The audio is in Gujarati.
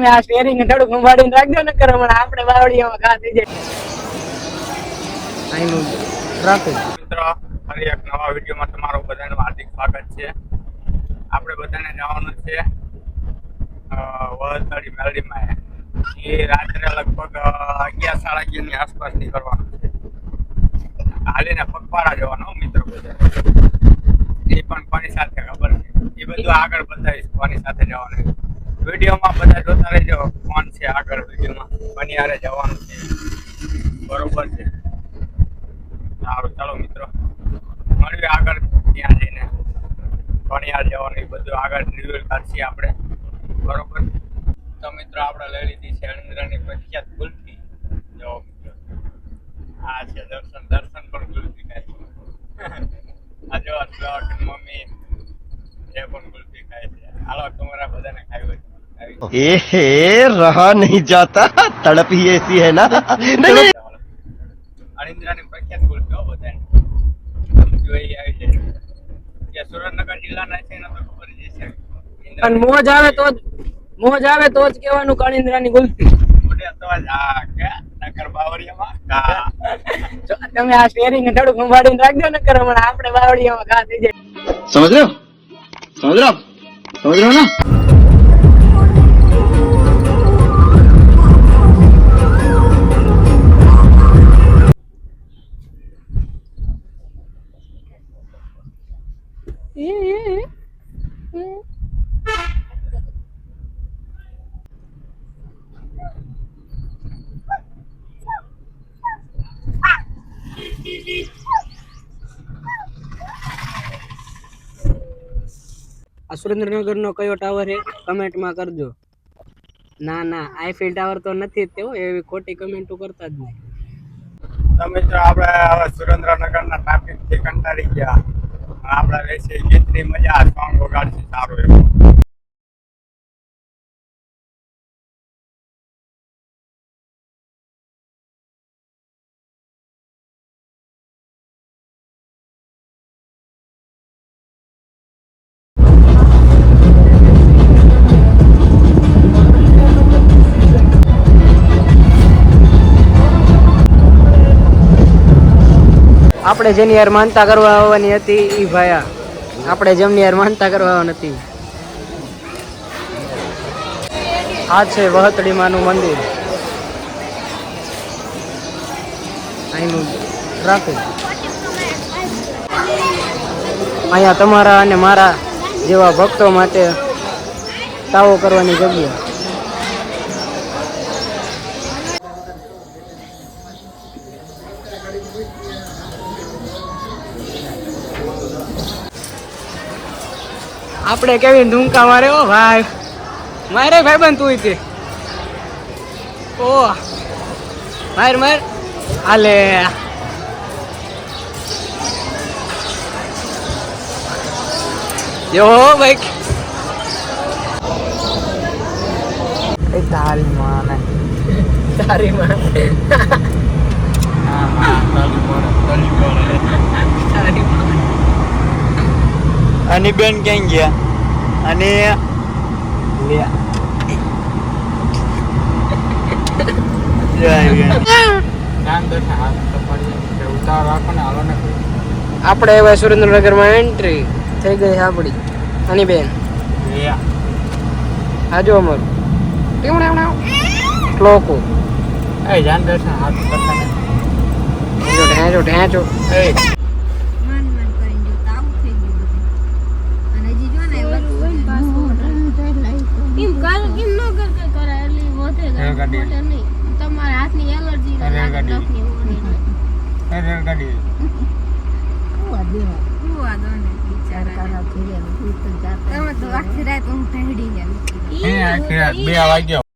તમે આ સ્ટેરિંગ થોડુંક સંભાળીને રાખજો ને કરો પણ આપણે બાવળીયામાં ઘા થઈ જાય. આઈનું ટ્રાફિક મિત્રો ફરી એક નવા વિડીયોમાં તમારું બધાનું હાર્દિક સ્વાગત છે. આપણે બધાને જવાનું છે વડતાળી મેલડીમાં. એ રાત્રે લગભગ અગિયાર સાડા અગિયારની આસપાસ નીકળવાનું છે. હાલીને પગપાળા જવાનો હો મિત્રો બધા. એ પણ કોની સાથે ખબર છે? એ બધું આગળ બતાવીશ કોની સાથે જવાનું વિડીયોમાં બધા જોતા રહેજો. કોણ છે આગળ વિડીયોમાં? કોની હારે જવાનું છે? બરોબર છે. સારું, ચાલો મિત્રો. મળીએ આગળ ત્યાં જઈને. ભણ્યા જવાનું બધું આગળ રિવ્યુલ કરશી આપણે. બરોબર? તો મિત્રો, આપણે લઈ લીધી છે અણિન્દ્રની પ્રખ્યાત ગુલ્ફી જો મિત્રો. આ છે દર્શન. દર્શન પણ ગુલ્ફી ખાય આ જો મમ્મી એ પણ ગુલ્ફી ખાય છે. હાલો, તમારા બધાને ખાવી હોય તો ખાવી. ए रहा नहीं जाता तड़प ही ऐसी है ना नहीं नहीं અણિન્દ્રાની પ્રખ્યાત ગુલ્ફી હો બધાને જોઈ આવી જાય કે સુરેન્દ્રનગર જિલ્લાના છે ને તો ખબર જ છે અને મોજ આવે તો જ મોજ આવે તો જ કહેવાનું કાળિંદ્રાની ગુલ્ફી મોઢે તો જ આ કે નગર બાવળિયામાં કા જો તમે આ સ્ટેરિંગ થોડુંક સંભાળીને રાખજો ને કરો હમણાં આપણે બાવળીયામાં ઘા થઈ જાય समझ रहे हो समझ रहे हो आप? આ સુરેન્દ્રનગરનો કયો ટાવર છે? કમેન્ટમાં કરજો. ના ના આઈફિલ ટાવર તો નથી તેવો, એવી ખોટી કમેન્ટો કરતા જ નહીં. તો મિત્રો, આપણે સુરેન્દ્રનગરના ટ્રાફિકથી કંટાળી ગયા. આપણે રહેશે ગીતની મજા સોંગ વગાડશે સારું એવું આપણે જેની યાર માનતા કરવા આવવાની હતી એ ભાયા. આપણે જેમની યાર માનતા કરવા આવવાની નથી આ છે વહતડી માનું મંદિર. અહીંનું ટ્રાફિક અહીંયા તમારા અને મારા જેવા ભક્તો માટે તાવો કરવાની જગ્યા. આપણે કેવી ધૂમકા મારે ઓ ભાઈ. મારે ભાઈ બંધ તું તે ઓ. માર માર. હાલે. યો ભાઈ. એ તારી માને. તારી માં તારી માં અને બેન ક્યાં ગયા? અને આપણે એવા સુરેન્દ્રનગરમાં એન્ટ્રી થઈ ગઈ છે આપણી. હની બેન? આજો અમારું. લોકો કરતા હેંચો ઢેંચો માન માન કરીને જો તો આવું થઈ ગયું બધું અને હજી જો ને એમ કર કેમ ન કર કર કરે એટલે વધે રેલગાડી. નહીં. તમારા હાથની એલર્જી ને રેલગાડી. નાકની ઓળી હું આ દોને બિચારા તમે તો આખી રાત હું ઢળી ગયા બે વાગ્યા